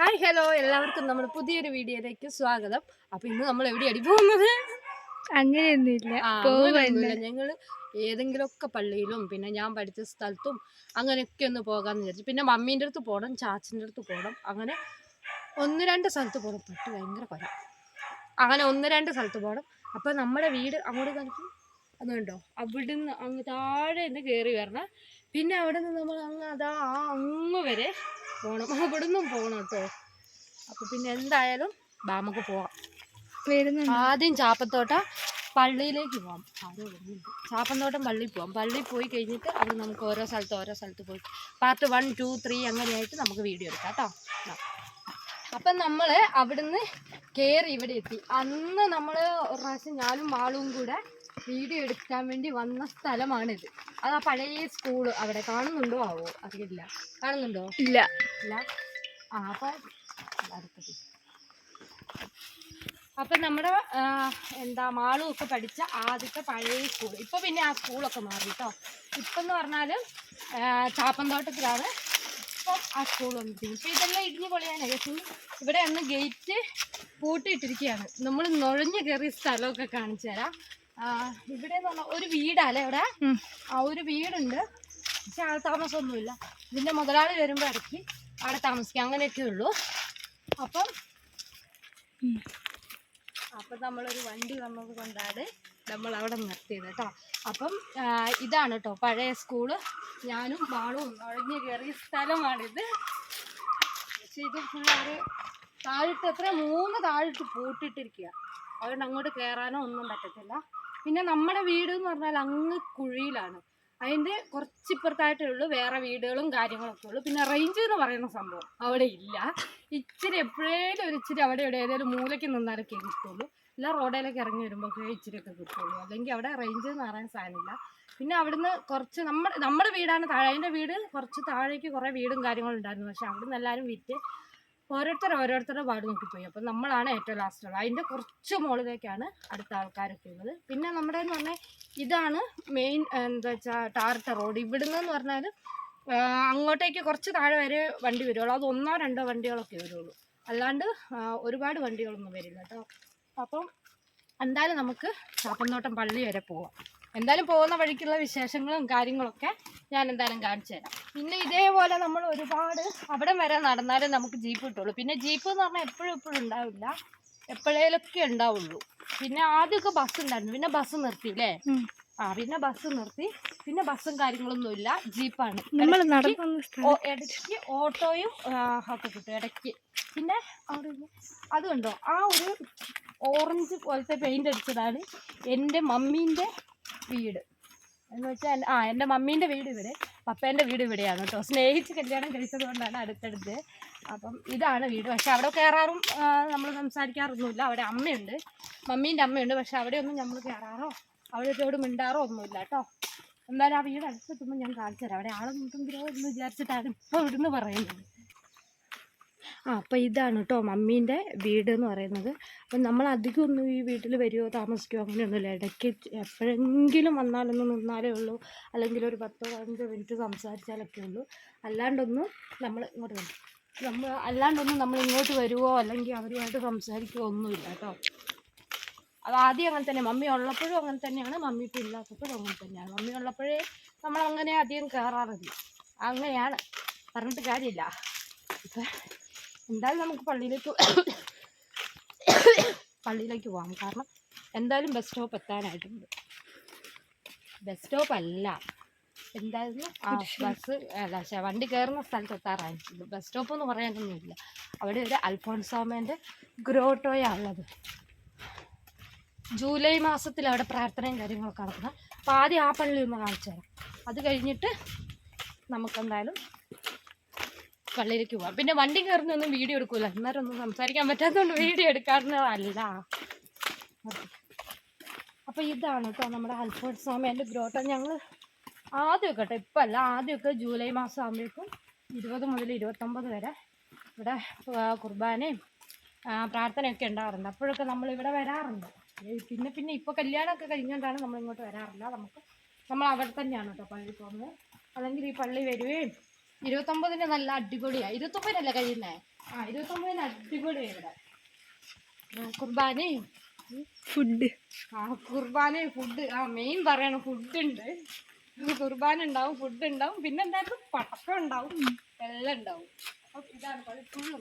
Hi hello എല്ലാവർക്കും നമ്മുടെ പുതിയൊരു വീഡിയോയിലേക്ക് സ്വാഗതം. അപ്പൊ ഇന്ന് നമ്മൾ എവിടെയാണ് പോകുന്നത്? അങ്ങനെയൊന്നുമില്ല. ഞങ്ങൾ ഏതെങ്കിലുമൊക്കെ പള്ളിയിലും പിന്നെ ഞാൻ പഠിച്ച സ്ഥലത്തും അങ്ങനെയൊക്കെ ഒന്ന് പോകാന്ന് വിചാരിച്ചു. പിന്നെ മമ്മീന്റെ അടുത്ത് പോകണം ചാച്ചിന്റെ അടുത്ത് പോകണം അങ്ങനെ ഒന്ന് രണ്ട് സ്ഥലത്ത് പോകണം പട്ടി ഭയങ്കര കൊല. അങ്ങനെ ഒന്ന് രണ്ട് സ്ഥലത്ത് പോകണം അപ്പോൾ നമ്മുടെ വീട് അങ്ങോട്ട് കണ്ടിട്ട് അതുണ്ടോ അവിടുന്ന് അങ്ങ് താഴെ നിന്ന് കയറി വരണം. പിന്നെ അവിടെ നിന്ന് നമ്മൾ അങ്ങ് അതാ ആ അങ്ങ് വരെ പോകണം അവിടുന്നും പോകണം കേട്ടോ. അപ്പോൾ പിന്നെ എന്തായാലും ബാമക്ക് പോവാം. വരുന്നുണ്ട്. ആദ്യം ചാപ്പത്തോട്ട പള്ളിയിലേക്ക് പോവാം. ആരോ വരുന്നുണ്ട്. ചാപ്പന്തോട്ടം പള്ളിയിൽ പോവാം. പള്ളിയിൽ പോയി കഴിഞ്ഞിട്ട് അവിടെ നമുക്ക് ഓരോ സ്ഥലത്ത് ഓരോ സ്ഥലത്ത് പോയി പാർട്ട് വൺ ടു ത്രീ അങ്ങനെയായിട്ട് നമുക്ക് വീഡിയോ എടുക്കാം കേട്ടോ. അപ്പം നമ്മൾ അവിടുന്ന് കയറി ഇവിടെ എത്തി. അന്ന് നമ്മൾ ഒരു പ്രാവശ്യം ഞാനും മാളും കൂടെ വീഡിയോ എടുക്കാൻ വേണ്ടി വന്ന സ്ഥലമാണിത്. അത് ആ പഴയ സ്കൂൾ അവിടെ കാണുന്നുണ്ടോ? ആവോ അറിയില്ല. കാണുന്നുണ്ടോ? ഇല്ല. ഇല്ല. ആ അപ്പം അടുത്തത്. അപ്പം നമ്മുടെ എന്താ മാളും ഒക്കെ പഠിച്ച ആദ്യത്തെ പഴയ സ്കൂൾ ഇപ്പോൾ പിന്നെ ആ സ്കൂളൊക്കെ മാറി കേട്ടോ ഇപ്പം എന്ന് പറഞ്ഞാൽ ചാപ്പന്തോട്ടത്തിലാണ് ഇപ്പൊ ആ സ്കൂൾ വന്നിരിക്കുന്നത്. ഇപ്പൊ ഇതെല്ലാം ഇടിഞ്ഞു പൊളിയാനായി പക്ഷേ ഇവിടെ അന്ന് ഗേറ്റ് പൂട്ടിയിട്ടിരിക്കുകയാണ് നമ്മൾ നുഴഞ്ഞു കയറിയ സ്ഥലമൊക്കെ കാണിച്ചു തരാം. ഇവിടെ ഒരു വീടാല്ലേ ഇവിടെ. ആ ഒരു വീടുണ്ട്. പക്ഷെ ആൾ താമസമൊന്നുമില്ല. ഇതിന്റെ മുതലാളി വരുമ്പോൾ ഇടയ്ക്ക് അവിടെ താമസിക്കാം. അങ്ങനെയൊക്കെ ഉള്ളൂ. അപ്പം അപ്പൊ നമ്മളൊരു വണ്ടി വന്നത് കൊണ്ടാണ് നമ്മൾ അവിടെ നിർത്തിയത് കേട്ടോ. അപ്പം ഇതാണ് കേട്ടോ പഴയ സ്കൂൾ. ഞാനും മാളും നുഴഞ്ഞു കയറിയ സ്ഥലമാണിത്. പക്ഷെ ഇത് ഫുൾ ഒരു താഴിട്ട് എത്ര മൂന്ന് താഴിട്ട് പൂട്ടിട്ടിരിക്കുക അതുകൊണ്ട് അങ്ങോട്ട് കയറാനോ ഒന്നും പറ്റത്തില്ല. പിന്നെ നമ്മുടെ വീട് എന്ന് പറഞ്ഞാൽ അങ്ങ് കുഴിയിലാണ്. അതിന്റെ കുറച്ചിപ്പുറത്തായിട്ടേ ഉള്ളൂ വേറെ വീടുകളും കാര്യങ്ങളൊക്കെ ഉള്ളൂ. പിന്നെ റേഞ്ച് എന്ന് പറയുന്ന സംഭവം അവിടെ ഇല്ല. ഇച്ചിരി എപ്പോഴേലും ഒരു ഇച്ചിരി അവിടെ ഇവിടെ ഏതെങ്കിലും മൂലയ്ക്ക് നിന്നാലൊക്കെ കിട്ടുള്ളൂ. ഇല്ല റോഡിലേക്ക് ഇറങ്ങി വരുമ്പോൾ ഇച്ചിരിയൊക്കെ കിട്ടുള്ളൂ. അല്ലെങ്കിൽ അവിടെ റേഞ്ച് എന്ന് പറയാൻ സാധനമില്ല പിന്നെ അവിടുന്ന് കുറച്ച് നമ്മുടെ നമ്മുടെ വീടാണ് താഴെ. അതിന്റെ വീട് കുറച്ച് താഴേക്ക് കുറേ വീടും കാര്യങ്ങളും ഉണ്ടായിരുന്നു. പക്ഷെ അവിടുന്ന് എല്ലാവരും വിറ്റ് ഓരോരുത്തർ ഓരോരുത്തരുടെ വാർഡ് നോക്കിപ്പോയി. അപ്പം നമ്മളാണ് ഏറ്റവും ലാസ്റ്റ് ഉള്ളത്. അതിന്റെ കുറച്ച് മുകളിലേക്കാണ് അടുത്ത ആൾക്കാരൊക്കെ ഉള്ളത്. പിന്നെ നമ്മുടെ എന്ന് പറഞ്ഞാൽ ഇതാണ് മെയിൻ എന്താ വെച്ചാൽ ടാർട്ട റോഡ് ഇവിടുന്ന് എന്ന് പറഞ്ഞാൽ അങ്ങോട്ടേക്ക് കുറച്ച് താഴെ വരെ വണ്ടി വരുള്ളൂ. അത് ഒന്നോ രണ്ടോ വണ്ടികളൊക്കെ വരുള്ളൂ. അല്ലാണ്ട് ഒരുപാട് വണ്ടികളൊന്നും വരില്ല കേട്ടോ. അപ്പം എന്തായാലും നമുക്ക് ചാപ്പന്തോട്ടം പള്ളി വരെ പോവാം. എന്തായാലും പോകുന്ന വഴിക്കുള്ള വിശേഷങ്ങളും കാര്യങ്ങളൊക്കെ ഞാൻ എന്തായാലും കാണിച്ചു തരാം. പിന്നെ ഇതേപോലെ നമ്മൾ ഒരുപാട് അവിടെ വരെ നടന്നാലേ നമുക്ക് ജീപ്പ് കിട്ടുള്ളൂ. പിന്നെ ജീപ്പ് എന്ന് പറഞ്ഞാൽ എപ്പോഴും എപ്പോഴും ഉണ്ടാവില്ല. എപ്പോഴേലൊക്കെ ഉണ്ടാവുള്ളൂ. പിന്നെ ആദ്യമൊക്കെ ബസ് ഉണ്ടായിരുന്നു. പിന്നെ ബസ് നിർത്തിയില്ലേ? ഉം. ആ പിന്നെ ബസ് നിർത്തി. പിന്നെ ബസ്സും കാര്യങ്ങളൊന്നും ഇല്ല. ജീപ്പാണ് നമ്മൾ ഇടയ്ക്ക് ഓട്ടോയും ഒക്കെ കിട്ടും. ഇടയ്ക്ക്. പിന്നെ അതുണ്ടോ ആ ഒരു ഓറഞ്ച് പോലത്തെ പെയിന്റ് അടിച്ചതാണ് എന്റെ മമ്മീന്റെ വീട്. എന്ന് വെച്ചാൽ ആ എന്റെ മമ്മീന്റെ വീട് ഇവിടെ. പപ്പേന്റെ വീട് ഇവിടെയാണ് കേട്ടോ. സ്നേഹിച്ച് കല്യാണം കഴിച്ചത് കൊണ്ടാണ് അടുത്തടുത്ത്. അപ്പം ഇതാണ് വീട്. പക്ഷെ അവിടെ കയറാറും നമ്മൾ സംസാരിക്കാറൊന്നുമില്ല. അവിടെ അമ്മയുണ്ട്. മമ്മീന്റെ അമ്മയുണ്ട്. പക്ഷെ അവിടെയൊന്നും നമ്മൾ കയറാറോ? അവരോട് മിണ്ടാറോ ഒന്നുമില്ല കേട്ടോ. എന്തായാലും ആ വീട് അടുത്തെത്തുമ്പോൾ ഞാൻ കാണിച്ചു തരാം. അവിടെ ആളെന്തെങ്കിലോ എന്ന് വിചാരിച്ചിട്ടാണ് ഇപ്പോൾ ഇവിടുന്ന് പറയുന്നത്. ആ അപ്പം ഇതാണ് കേട്ടോ മമ്മീന്റെ വീട് എന്ന് പറയുന്നത്. അപ്പം നമ്മൾ അധികം ഒന്നും ഈ വീട്ടിൽ വരുമോ താമസിക്കുമോ അങ്ങനെയൊന്നുമില്ല. ഇടയ്ക്ക് എപ്പോഴെങ്കിലും വന്നാലൊന്ന് നിന്നാലേ ഉള്ളൂ. അല്ലെങ്കിൽ ഒരു പത്തോ പതിനഞ്ചോ മിനിറ്റ് സംസാരിച്ചാലൊക്കെ ഉള്ളൂ. അല്ലാണ്ടൊന്നും നമ്മൾ ഇങ്ങോട്ട് വരും. നമ്മൾ അല്ലാണ്ടൊന്നും നമ്മൾ ഇങ്ങോട്ട് വരുമോ അല്ലെങ്കിൽ അവരുമായിട്ട് സംസാരിക്കുകയോ ഒന്നുമില്ല കേട്ടോ. അത് ആദ്യം അങ്ങനെ തന്നെ. മമ്മി ഉള്ളപ്പോഴും അങ്ങനെ തന്നെയാണ്. മമ്മി ഇപ്പം ഇല്ലാത്തപ്പോഴും അങ്ങനെ തന്നെയാണ്. മമ്മി ഉള്ളപ്പോഴേ നമ്മൾ അങ്ങനെ അധികം കയറാറില്ല അങ്ങനെയാണ്. പറഞ്ഞിട്ട് കാര്യമില്ല. ഇപ്പം എന്തായാലും നമുക്ക് പള്ളിയിലേക്ക് പള്ളിയിലേക്ക് പോകാം കാരണം എന്തായാലും ബസ് സ്റ്റോപ്പ് എത്താനായിട്ടുണ്ട്. ബസ് സ്റ്റോപ്പ് അല്ല. എന്തായിരുന്നു? ആ ബസ് അല്ല വണ്ടി കയറുന്ന സ്ഥലത്ത് എത്താറായിട്ടുണ്ട്. ബസ് സ്റ്റോപ്പ് എന്ന് പറയാനൊന്നുമില്ല. അവിടെ ഒരു അൽഫോൺസാമേന്റെ ഗ്രോട്ടോയാണ് ഉള്ളത് ജൂലൈ മാസത്തിൽ അവിടെ പ്രാർത്ഥനയും കാര്യങ്ങളൊക്കെ നടക്കുന്നത്. അപ്പോൾ ആദ്യം ആ പള്ളി ഒന്ന് കാണിച്ചു തരാം. അത് കഴിഞ്ഞിട്ട് നമുക്കെന്തായാലും പള്ളിയിലേക്ക് പോവാം. പിന്നെ വണ്ടി കയറുന്നൊന്നും വീഡിയോ എടുക്കൂല. അന്നേരം ഒന്നും സംസാരിക്കാൻ പറ്റാത്തതുകൊണ്ട് വീഡിയോ എടുക്കാറുള്ളതല്ല. അപ്പോൾ ഇതാണ് കേട്ടോ നമ്മുടെ അൽഫോൺസ് സ്വാമിന്റെ ഗ്രോട്ടം ഞങ്ങൾ ആദ്യമൊക്കെ കേട്ടോ ഇപ്പം അല്ല ആദ്യമൊക്കെ ജൂലൈ മാസം ആകുമ്പോഴേക്കും ഇരുപത് മുതൽ ഇരുപത്തൊമ്പത് വരെ ഇവിടെ കുർബാനയും പ്രാർത്ഥനയൊക്കെ ഉണ്ടാകാറുണ്ട് അപ്പോഴൊക്കെ നമ്മളിവിടെ വരാറുണ്ട്. പിന്നെ പിന്നെ ഇപ്പോൾ കല്യാണമൊക്കെ കഴിഞ്ഞുകൊണ്ടാണ് നമ്മൾ ഇങ്ങോട്ട് വരാറില്ല. നമുക്ക് നമ്മൾ അവിടെ തന്നെയാണ് കേട്ടോ പള്ളി പോകുന്നത്. അല്ലെങ്കിൽ ഈ പള്ളി വരികയും ഇരുപത്തൊമ്പതിന് നല്ല അടിപൊളിയാണ് ഇരുപത്തൊമ്പതിനല്ലേ കഴിയുന്നേ? ആ ഇരുപത്തൊമ്പതിന് അടിപൊളിയാണ് ഇവിടെ. കുർബാനയും ഫുഡ്. ആ കുർബാന ഫുഡ്. ആ മെയിൻ പറയണ ഫുഡ് ഉണ്ട് കുർബാന ഉണ്ടാവും ഫുഡ് ഉണ്ടാവും. പിന്നെ എന്തായാലും പടക്കം ഉണ്ടാവും എല്ലാം ഉണ്ടാവും. അപ്പൊ ഇതാണ് പള്ളി. ഫുള്ള്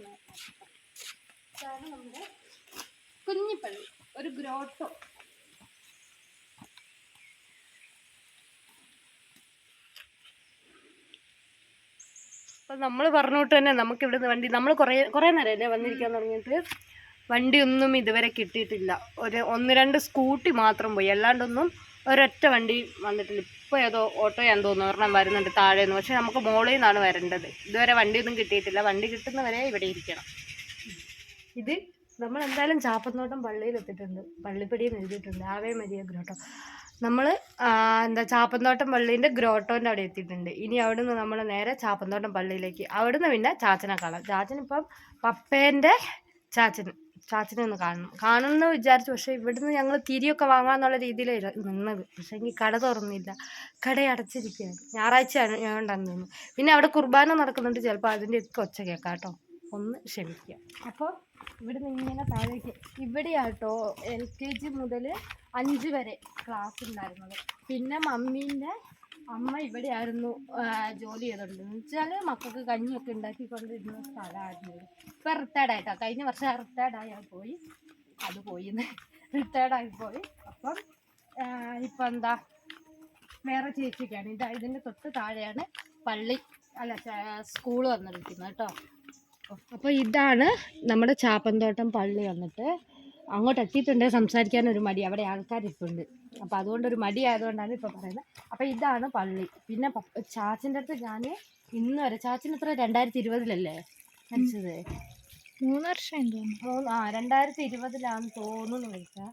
നമ്മുടെ കുഞ്ഞിപ്പള്ളി. ഒരു ഗ്രോട്ടോ അപ്പം നമ്മൾ പറഞ്ഞോട്ട് തന്നെ നമുക്ക് ഇവിടുന്ന് വണ്ടി നമ്മൾ കുറേ കുറേ നേരം നേരമല്ലേ വന്നിരിക്കാൻ തുടങ്ങിയിട്ട്? വണ്ടിയൊന്നും ഇതുവരെ കിട്ടിയിട്ടില്ല. ഒരു ഒന്ന് രണ്ട് സ്കൂട്ടി മാത്രം പോയി. അല്ലാണ്ടൊന്നും ഒരൊറ്റ വണ്ടി വന്നിട്ടില്ല. ഇപ്പോൾ ഏതോ ഓട്ടോയാന്ന് തോന്നുന്നു. ഒരെണ്ണം വരുന്നുണ്ട് താഴെ നിന്ന് പക്ഷേ നമുക്ക് മോളിൽ നിന്നാണ് വരേണ്ടത്. ഇതുവരെ വണ്ടിയൊന്നും കിട്ടിയിട്ടില്ല. വണ്ടി കിട്ടുന്നവരെ ഇവിടെ ഇരിക്കണം. ഇത് നമ്മൾ എന്തായാലും ചാപ്പത്തോട്ടം പള്ളിയിൽ എത്തിയിട്ടുണ്ട് പള്ളിപ്പടിയും എഴുതിയിട്ടുണ്ട്. Ave Maria grotto. നമ്മൾ എന്താ ചാപ്പന്തോട്ടം പള്ളീന്റെ ഗ്രോട്ടോന്റെ അവിടെ എത്തിയിട്ടുണ്ട്. ഇനി അവിടെ നിന്ന് നമ്മൾ നേരെ ചാപ്പന്തോട്ടം പള്ളിയിലേക്ക്. അവിടുന്ന് പിന്നെ ചാച്ചനെ കാണാം. ചാച്ചനിപ്പം പപ്പേന്റെ ചാച്ചൻ ചാച്ചനെ ഒന്ന് കാണണം. കാണുമെന്ന് വിചാരിച്ചു. പക്ഷേ ഇവിടുന്ന് ഞങ്ങൾ തിരിയൊക്കെ വാങ്ങാന്നുള്ള രീതിയിലാണ് നിന്നത്. പക്ഷേ എങ്കിൽ കട തുറന്നില്ല. കട അടച്ചിരിക്കുകയാണ്. ഞായറാഴ്ചയാണ് ഞാനുണ്ടെന്ന് തോന്നുന്നു. പിന്നെ അവിടെ കുർബാന നടക്കുന്നുണ്ട്. ചിലപ്പോൾ അതിന്റെ ഒക്കെ ഒച്ച കേൾക്കാം കേട്ടോ. ഒന്ന് ക്ഷമിക്കുക. അപ്പോൾ ഇവിടുന്ന് ഇങ്ങനെ താഴേക്ക്. ഇവിടെയാട്ടോ എൽ കെ ജി മുതൽ അഞ്ച് വരെ ക്ലാസ് ഉണ്ടായിരുന്നത്. പിന്നെ മമ്മീന്റെ അമ്മ ഇവിടെയായിരുന്നു ജോലി ചെയ്തോണ്ട് എന്ന് വെച്ചാൽ മക്കൾക്ക് കഞ്ഞിയൊക്കെ ഉണ്ടാക്കിക്കൊണ്ടിരുന്ന സ്ഥലമായിരുന്നു ഇപ്പം റിട്ടയർഡ് കഴിഞ്ഞ വർഷം റിട്ടയർഡ് ആയി പോയി. അത് പോയി റിട്ടയർഡ് ആയി പോയി. അപ്പം ഇപ്പം എന്താ? വേറെ ചേച്ചിക്കാണ്. ഇത് ഇതിന്റെ തൊട്ട് താഴെയാണ് പള്ളി അല്ല സ്കൂൾ വന്നിരിക്കുന്നത് കേട്ടോ. അപ്പോൾ ഇതാണ് നമ്മുടെ ചാപ്പന്തോട്ടം പള്ളി വന്നിട്ട്. അങ്ങോട്ട് എത്തിയിട്ടുണ്ട് സംസാരിക്കാൻ ഒരു മടി. അവിടെ ആൾക്കാരിപ്പുണ്ട്. അപ്പോൾ അതുകൊണ്ടൊരു മടി ആയതുകൊണ്ടാണ് ഇപ്പോൾ പറയുന്നത്. അപ്പോൾ ഇതാണ് പള്ളി. പിന്നെ ചാച്ചിന്റെ അടുത്ത് ഞാൻ ഇന്ന് വരെ ചാച്ചൻ എത്ര? രണ്ടായിരത്തി ഇരുപതിലല്ലേ മരിച്ചത്? മൂന്ന് വർഷം തോന്നുന്നു മൂന്ന് ആ രണ്ടായിരത്തി ഇരുപതിലാണെന്ന് തോന്നുന്നു വിളിച്ചാൽ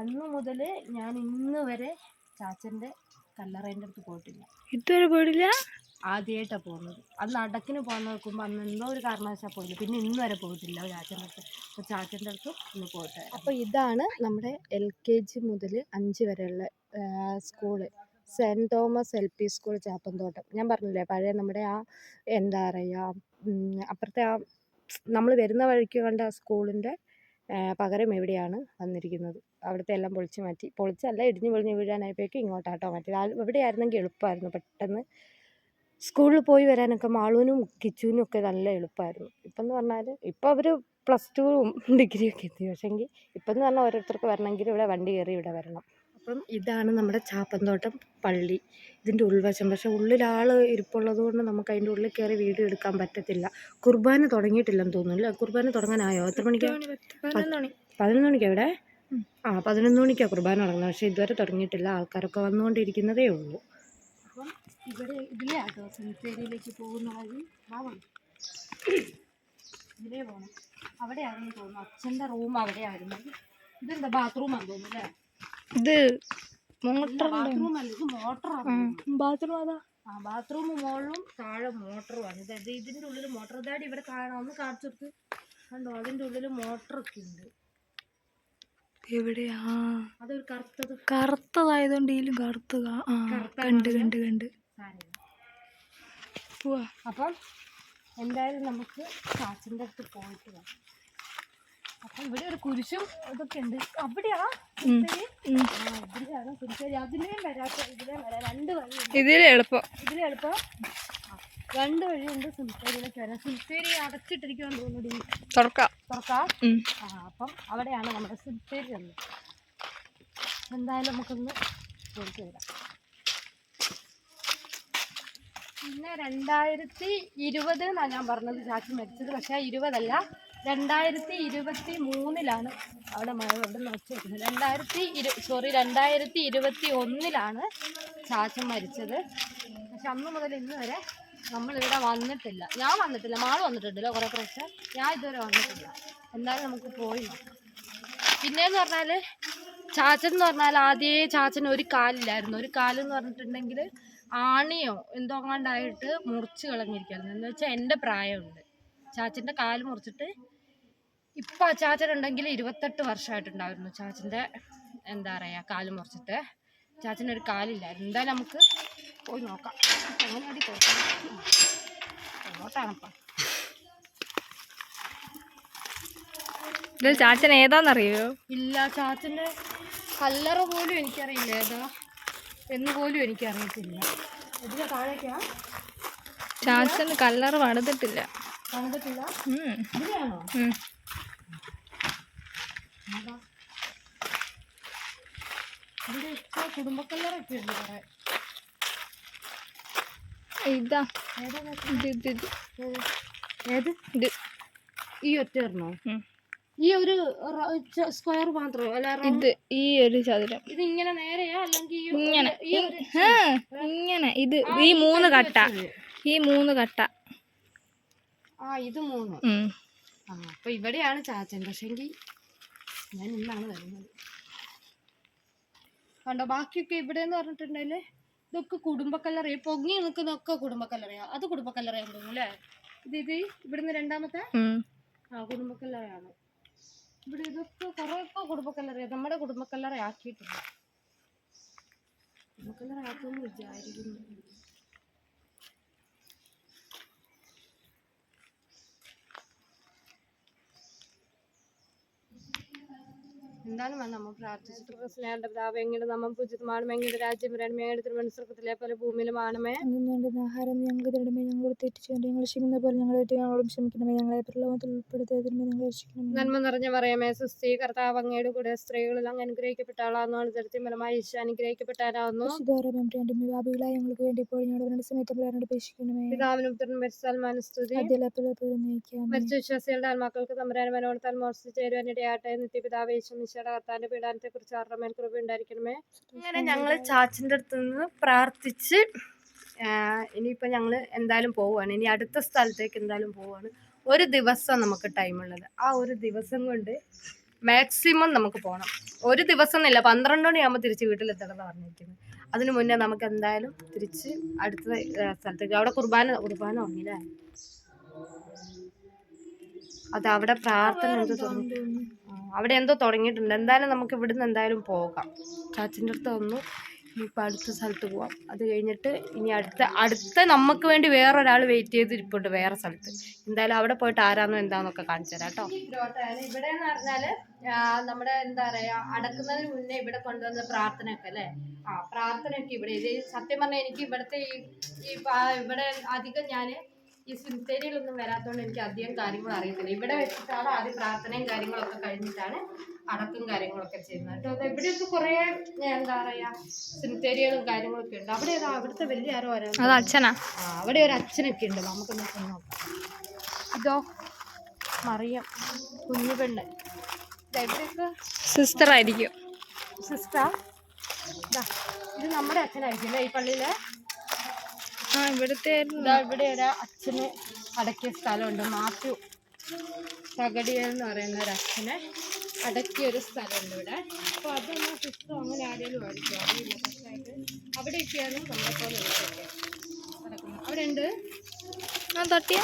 അന്ന് മുതൽ ഞാൻ ഇന്ന് വരെ ചാച്ചന്റെ കല്ലറേന്റെ അടുത്ത് പോയിട്ടില്ല. ഇതുവരെ പോയിട്ടില്ല ആദ്യമായിട്ടാണ് പോകുന്നത്. അന്ന് അടക്കിന് പോകാൻ നോക്കുമ്പോൾ അന്ന് എന്തോ ഒരു കാരണവശാൽ പോയില്ല. പിന്നെ ഇന്ന് വരെ പോയിട്ടില്ല ചാച്ചന്റെ അടുത്ത് അപ്പോൾ ചാച്ചന്റെ അടുത്ത് ഇന്ന് പോയിട്ട് അപ്പോൾ ഇതാണ് നമ്മുടെ എൽ കെ ജി മുതൽ അഞ്ച് വരെയുള്ള school. Saint Thomas L P school Chappanthottam. ഞാൻ പറഞ്ഞില്ലേ പഴയ നമ്മുടെ ആ എന്താ പറയുക അപ്പുറത്തെ ആ നമ്മൾ വരുന്ന വഴിക്ക് കണ്ട സ്കൂളിന്റെ പകരം എവിടെയാണ് വന്നിരിക്കുന്നത്. അവിടുത്തെ എല്ലാം പൊളിച്ച് മാറ്റി. പൊളിച്ചല്ല ഇടിഞ്ഞ് പൊളിഞ്ഞ് വീഴാനായപ്പോഴേക്കും ഇങ്ങോട്ടാട്ടോ മാറ്റി ആ- ഇവിടെയായിരുന്നെങ്കിൽ എളുപ്പമായിരുന്നു പെട്ടെന്ന് സ്കൂളിൽ പോയി വരാനൊക്കെ മാളൂനും കിച്ചുവിനും ഒക്കെ നല്ല എളുപ്പമായിരുന്നു ഇപ്പം എന്ന് പറഞ്ഞാൽ ഇപ്പം അവർ പ്ലസ് ടുവും ഡിഗ്രിയൊക്കെ എത്തി. പക്ഷേങ്കിൽ ഇപ്പം എന്ന് പറഞ്ഞാൽ ഓരോരുത്തർക്ക് വരണമെങ്കിൽ ഇവിടെ വണ്ടി കയറി ഇവിടെ വരണം. അപ്പം ഇതാണ് നമ്മുടെ ചാപ്പന്തോട്ടം പള്ളി. ഇതിന്റെ ഉൾവശം. പക്ഷെ ഉള്ളിൽ ആൾ ഇരിപ്പുള്ളത് കൊണ്ട് നമുക്ക് അതിന്റെ ഉള്ളിൽ കയറി വീട് എടുക്കാൻ പറ്റത്തില്ല. കുർബാന തുടങ്ങിയിട്ടില്ലെന്ന് തോന്നുന്നു അല്ലേ? കുർബാന തുടങ്ങാനായോ? എത്ര മണിക്കാണ് പതിനൊന്ന് മണി. പതിനൊന്ന് മണിക്കാ ഇവിടെ? ആ പതിനൊന്ന് മണിക്കാണ് കുർബാന തുടങ്ങുന്നത്. പക്ഷേ ഇതുവരെ തുടങ്ങിയിട്ടില്ല. ആൾക്കാരൊക്കെ വന്നുകൊണ്ടിരിക്കുന്നതേ ഉള്ളൂ. ഇവിടെ ഇതിലേ ആട്ടോ സെമിത്തേരിയിലേക്ക് പോകുന്ന വഴി. ആ വഴി ഇതിലേ പോകണം അവിടെയാണെന്ന് തോന്നുന്നു. അച്ഛന്റെ റൂം അവിടെയായിരുന്നു. ഇതെന്താ ബാത്റൂമാണെന്ന് തോന്നുന്നു അല്ലേ? ഇത് ബാത്റൂം അല്ല ഇത് മോട്ടറാണ് ബാത്റൂം അതാ ആ ബാത്റൂം മുകളിലും താഴെ മോട്ടറുമാണ് ഇത് ഇത് ഇതിന്റെ ഉള്ളിൽ മോട്ടർ ഇതായിട്ട് ഇവിടെ കാണാമെന്ന് കാണിച്ചു കൊടുത്ത് കണ്ടോ? അതിന്റെ ഉള്ളിൽ മോട്ടറൊക്കെ ഉണ്ട്. എവിടെയാ? അതൊരു കറുത്തത്. കറുത്തതായതുകൊണ്ട് ഇതിലും കറുത്ത് കാ- ആ കണ്ട് കണ്ട് കണ്ട്. സാധനം. അപ്പം എന്തായാലും നമുക്ക് ചാച്ചന്റെ അടുത്ത് പോയിട്ട് വരാം. അപ്പം ഇവിടെ ഒരു കുരിശും ഇതൊക്കെ ഉണ്ട്. അവിടെയാ? ഇവിടെയാണ് കുരിശേരി അതിലേയും വരാത്ത ഇതിലേയും വരാം. രണ്ട് വഴി ഇതിലെ എളുപ്പം. ഇതിലെ എളുപ്പം. രണ്ട് വഴിയുണ്ട് സിംസേരിയിലേക്ക് വരാം സുൽത്തേരി അടച്ചിട്ടിരിക്കുമെന്ന് തോന്നുന്നു തുറക്കാം. തുറക്കാം. ആ അപ്പം അവിടെയാണ് നമ്മുടെ സുൽത്തേരി വന്നത്. എന്തായാലും നമുക്കൊന്ന് പോയിട്ട് വരാം. പിന്നെ രണ്ടായിരത്തി ഇരുപത് എന്നാണ് ഞാൻ പറഞ്ഞത് ചാച്ചി മരിച്ചത്. പക്ഷേ ഇരുപതല്ല രണ്ടായിരത്തി ഇരുപത്തി മൂന്നിലാണ് അവിടെ മഴ കൊണ്ടെന്ന് വെച്ചിരിക്കുന്നത് രണ്ടായിരത്തി ഇരു സോറി രണ്ടായിരത്തി ഇരുപത്തി ഒന്നിലാണ് ചാച്ചൻ മരിച്ചത്. പക്ഷെ അന്ന് മുതൽ ഇന്ന് വരെ നമ്മളിവിടെ വന്നിട്ടില്ല. ഞാൻ വന്നിട്ടില്ല മാൾ വന്നിട്ടുണ്ടല്ലോ കുറേ പ്രാവശ്യം. ഞാൻ ഇതുവരെ വന്നിട്ടില്ല. എന്തായാലും നമുക്ക് പോയി പിന്നെയെന്ന് പറഞ്ഞാൽ ചാച്ചൻ എന്ന് പറഞ്ഞാൽ ആദ്യമേ ചാച്ചന് ഒരു കാലില്ലായിരുന്നു. ഒരു കാലെന്ന് പറഞ്ഞിട്ടുണ്ടെങ്കിൽ ആണിയോ എന്തോ കണ്ടായിട്ട് മുറിച്ച് കളഞ്ഞിരിക്കുകയായിരുന്നു എന്ന് വെച്ചാൽ എന്റെ പ്രായമുണ്ട്. ചാച്ചന്റെ കാൽ മുറിച്ചിട്ട് ഇപ്പം ആ ചാച്ചനുണ്ടെങ്കിൽ ഇരുപത്തെട്ട് വർഷമായിട്ടുണ്ടായിരുന്നു ചാച്ചന്റെ എന്താ പറയുക കാൽ മുറിച്ചിട്ട്. ചാച്ചനൊരു കാലില്ലായിരുന്നു. എന്തായാലും നമുക്ക് പോയി നോക്കാം. എങ്ങനെയാണ് അടി എങ്ങോട്ടാണപ്പം ഇതിൽ ചാച്ചൻ ഏതാന്നറിയോ? ഇല്ല ചാച്ചന്റെ കല്ലറ പോലും എനിക്കറിയില്ല. ഏതാ? എന്ന് പോലും എനിക്കറിയത്തില്ല. അറിയത്തില്ല താഴേക്കാ. വളർന്നിട്ടില്ല. ഇതിലാണോ. എന്താ? ഇതിന്റെ ഇപ്പൊ കുടുംബക്കല്ലറൊക്കെ ഉണ്ട് കുറെ. ഇതാ. ഏതാ ഈ ഒറ്റ. ഈ ഒരു സ്ക്വയർ മാത്രമോ അല്ല ഇത് ഈ ഒരു ചതുരം. ഇത് ഇങ്ങനെ നേരെയാ? അല്ലെങ്കിൽ ഇങ്ങനെ. ഇങ്ങനെ. ഇത് ഈ മൂന്ന് കട്ട. ഈ മൂന്ന് കട്ട. ആ ഇത് മൂന്ന്. ആ അപ്പൊ ഇവിടെയാണ് ചാച്ചൻ. പക്ഷെങ്കിൽ ഞാൻ ഇന്നാണ് വരുന്നത്. കണ്ടോ ബാക്കിയൊക്കെ ഇവിടെ എന്ന് പറഞ്ഞിട്ടുണ്ടെങ്കിൽ ഇതൊക്കെ കുടുംബക്കല്ലറിയ. പൊങ്ങി നിൽക്കുന്നതൊക്കെ കുടുംബക്കല്ലറയാ. അത് കുടുംബക്കല്ലറയാന്ന് തോന്നുന്നു അല്ലേ? ഇത് ഇത് ഇവിടുന്ന് രണ്ടാമത്തെ? ആ കുടുംബക്കല്ലറയാണ്. ഇവിടെ ഇതൊക്കെ കുറെ ഒക്കെ കുടുംബക്കല്ലറ നമ്മുടെ കുടുംബക്കല്ലറ കുടുംബ കുടുംബക്കല്ലറ ആക്കുമെന്ന് വിചാരിക്കുന്നു. എന്താണ് നമ്മൾ പ്രാർത്ഥിച്ചിട്ട് സ്നേഹന്റെ പിതാവ് എങ്ങനെ നമ്മൾ പൂജിതമാണ് എങ്ങനെ രാജ്യം വരണം എങ്ങനെ തിരുവനന്തപുരത്തിലെ പോലെ ഭൂമിയിലുമാണമേ അന്ന് വേണ്ടുന്ന ആഹാരം ഞങ്ങൾക്ക് തരണമേ. ഞങ്ങൾ തെറ്റിച്ചു ഞങ്ങൾ ക്ഷമിക്കുന്ന പോലെ ഞങ്ങളെ തെറ്റ് ഞങ്ങളോടും ക്ഷമിക്കണമേ. ഞങ്ങളെ പ്രലോഭത്തിൽ ഉൾപ്പെടുത്തിയതിന്മേ ഞങ്ങളെ രക്ഷിക്കണമേ. നന്മ നിറഞ്ഞ പറയുമേ സുസ്ഥി കർത്താവ് അങ്ങയുടെ കൂടെ സ്ത്രീകളിൽ അങ്ങ് അനുഗ്രഹിക്കപ്പെട്ട ആളാണെന്നാണ് ജലത്തിമലമായി ഈശോ അനുഗ്രഹിക്കപ്പെട്ടാരാവുന്നു. ശുദ്ധോരമേ ഭാവികളായി ഞങ്ങൾക്ക് വേണ്ടി ഇപ്പോൾ ഞങ്ങളുടെ വരേണ്ട സമയത്ത് പ്രയാണോട് അപേക്ഷിക്കണമേ. പിതാവിനും പുത്രനും പരിസ്ഥാൽമാനും സ്തുതി. അതിലെപ്പോഴും നയിക്കാം മരിച്ച വിശ്വാസികളുടെ ആത്മാക്കൾക്ക് തമ്പുരാൻ മോഷിച്ചു ചേരുവാനിടയാട്ടെ നിത്യപിതാവ് ഈശ്വമിശയുടെ കർത്താന്റെ പീഡാനത്തെ കുറിച്ച് ആരുടെ മേൽ കൃപ ഉണ്ടായിരിക്കണമേ. അങ്ങനെ ഞങ്ങൾ ചാച്ചിന്റെ അടുത്ത് നിന്ന് പ്രാർത്ഥിച്ച് ഇനിയിപ്പോൾ ഞങ്ങൾ എന്തായാലും പോവുകയാണ് ഇനി അടുത്ത സ്ഥലത്തേക്ക് എന്തായാലും പോവുകയാണ് ഒരു ദിവസം നമുക്ക് ടൈം ടൈമുള്ളത് ആ ഒരു ദിവസം കൊണ്ട് മാക്സിമം നമുക്ക് പോകണം ഒരു ദിവസം എന്നില്ല പന്ത്രണ്ട് മണിയാകുമ്പോൾ തിരിച്ച് വീട്ടിലെത്തണം എന്ന് പറഞ്ഞിരിക്കുന്നത് അതിന് മുന്നേ നമുക്ക് എന്തായാലും തിരിച്ച് അടുത്ത സ്ഥലത്തേക്ക് അവിടെ കുർബാന കുർബാന ഉറങ്ങില്ലേ അത് അവിടെ പ്രാർത്ഥന തുടങ്ങി ആ, അവിടെ എന്തോ തുടങ്ങിയിട്ടുണ്ട്. എന്തായാലും നമുക്ക് ഇവിടുന്ന് എന്തായാലും പോകാം. ചാച്ചിന്റെ അടുത്ത് വന്നു. ഇനിയിപ്പോൾ അടുത്ത സ്ഥലത്ത് പോവാം. അത് കഴിഞ്ഞിട്ട് ഇനി അടുത്ത അടുത്ത നമുക്ക് വേണ്ടി വേറൊരാൾ വെയിറ്റ് ചെയ്തിരിപ്പുണ്ട് വേറെ സ്ഥലത്ത്. എന്തായാലും അവിടെ പോയിട്ട് ആരാന്നോ എന്താന്നൊക്കെ കാണിച്ചു തരാം കേട്ടോ. ഇവിടെ എന്ന് പറഞ്ഞാൽ നമ്മുടെ എന്താ പറയാ അടക്കുന്നതിന് മുന്നേ ഇവിടെ കൊണ്ടുവന്ന പ്രാർത്ഥനയൊക്കെ അല്ലേ? ആ പ്രാർത്ഥനയൊക്കെ ഇവിടെ. സത്യം പറഞ്ഞാൽ എനിക്ക് ഇവിടുത്തെ ഈ ഇവിടെ അധികം ഞാൻ ഈ സിംത്തേരിയിലൊന്നും വരാത്തതുകൊണ്ട് എനിക്ക് അധികം കാര്യങ്ങൾ അറിയത്തില്ല. ഇവിടെ വെച്ചിട്ടാണ് ആദ്യം പ്രാർത്ഥനയും കാര്യങ്ങളൊക്കെ കഴിഞ്ഞിട്ടാണ് അടക്കും കാര്യങ്ങളൊക്കെ ചെയ്യുന്നത്. കേട്ടോ അത് ഇവിടെയൊക്കെ കുറേ എന്താ പറയാ സിംത്തേരികളും കാര്യങ്ങളൊക്കെ ഉണ്ട്. അവിടെ അവിടുത്തെ വലിയ ആരോ അത് അച്ഛനാ. അവിടെ ഒരു അച്ഛനൊക്കെ ഉണ്ട്. നമുക്ക് നോക്കാം. ഇതോ മറിയം കുഞ്ഞു പെണ്ണ്. ഇവിടെയൊക്കെ സിസ്റ്റർ. ആയിരിക്കും സിസ്റ്റർ ഇത് നമ്മുടെ അച്ഛനായിരിക്കും. ഈ പള്ളിയിലെ ഇവിടുത്തെ ഇവിടെ ഒരു അച്ഛന് അടക്കിയ സ്ഥലമുണ്ട്. മാത്യു തകടിയൽ എന്ന് പറയുന്ന ഒരു അച്ഛനെ അടക്കിയ ഒരു സ്ഥലമുണ്ട് ഇവിടെ. അപ്പോൾ അതൊന്നും സിസ്റ്റർ അങ്ങനെ ആരെങ്കിലും ആയിരിക്കും അറിയില്ല. പക്ഷേ അവിടെയൊക്കെയാണ് നമ്മളെ പോലെ നടക്കുന്നത്. അവിടെ ഉണ്ട് ആ തട്ടിയ?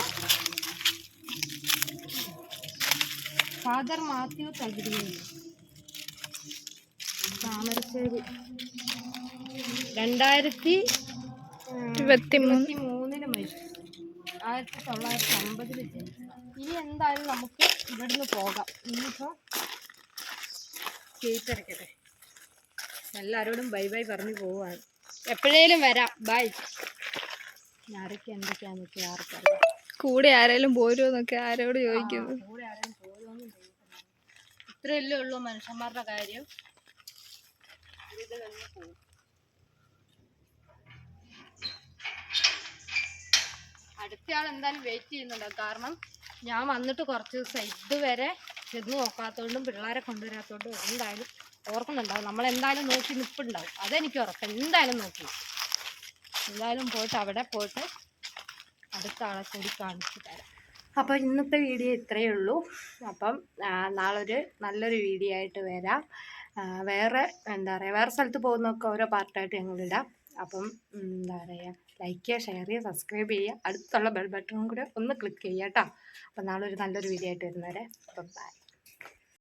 ഫാദർ മാത്യു തകടിയൽ താമരശ്ശേരി. രണ്ടായിരത്തി ഇരുപത്തി മൂന്ന് ഇരുപത്തി മൂന്നിന് മരിച്ചു. ആയിരത്തി തൊള്ളായിരത്തി അമ്പതിൽ ഇനി എന്തായാലും നമുക്ക് ഇവിടുന്ന് പോകാം. ഇനിയിപ്പോൾ ഗേറ്റ് അടയ്ക്കട്ടെ എല്ലാവരോടും ബൈ ബൈ പറഞ്ഞു പോവാണ് എപ്പോഴേലും വരാം. ബൈ. ആരൊക്കെ എന്തൊക്കെയാന്നൊക്കെ ആർക്കറിയാം. കൂടെ ആരെങ്കിലും പോരുമെന്നൊക്കെ ആരോട് ചോദിക്കുന്നു? ഇത്രയല്ലേ ഉള്ളൂ മനുഷ്യന്മാരുടെ കാര്യം. ഇത് തന്നെ പോകും അടുത്ത ആൾ എന്തായാലും വെയിറ്റ് ചെയ്യുന്നുണ്ട്. കാരണം ഞാൻ വന്നിട്ട് കുറച്ച് ദിവസം ഇതുവരെ ചെന്ന് നോക്കാത്തതുകൊണ്ടും പിള്ളേരെ കൊണ്ടുവരാത്തതുകൊണ്ടും എന്തായാലും ഓർക്കുന്നുണ്ടാവും. നമ്മൾ എന്തായാലും നോക്കി നിൽപ്പുണ്ടാവും അതെനിക്ക് ഉറപ്പ് എന്തായാലും നോക്കി. എന്തായാലും പോയിട്ട് അവിടെ പോയിട്ട് അടുത്ത ആളെ കൂടി കാണിച്ചു തരാം. അപ്പോൾ ഇന്നത്തെ വീഡിയോ ഇത്രയേ ഉള്ളൂ. അപ്പം ഒരു നല്ലൊരു വീഡിയോ ആയിട്ട് വരാം. വേറെ എന്താ പറയുക വേറെ സ്ഥലത്ത് പോകുന്നൊക്കെ ഓരോ പാർട്ടായിട്ട് ഞങ്ങളിടാം അപ്പം എന്താ പറയുക ലൈക്ക് ചെയ്യുക ഷെയർ ചെയ്യുക. സബ്സ്ക്രൈബ് ചെയ്യുക അടുത്തുള്ള ബെൽ ബട്ടണും കൂടെ ഒന്ന് ക്ലിക്ക് ചെയ്യുക കേട്ടോ അപ്പോൾ നാളെ ഒരു നല്ലൊരു വീഡിയോ ആയിട്ട് വരുന്നവരെ. അപ്പം ബൈ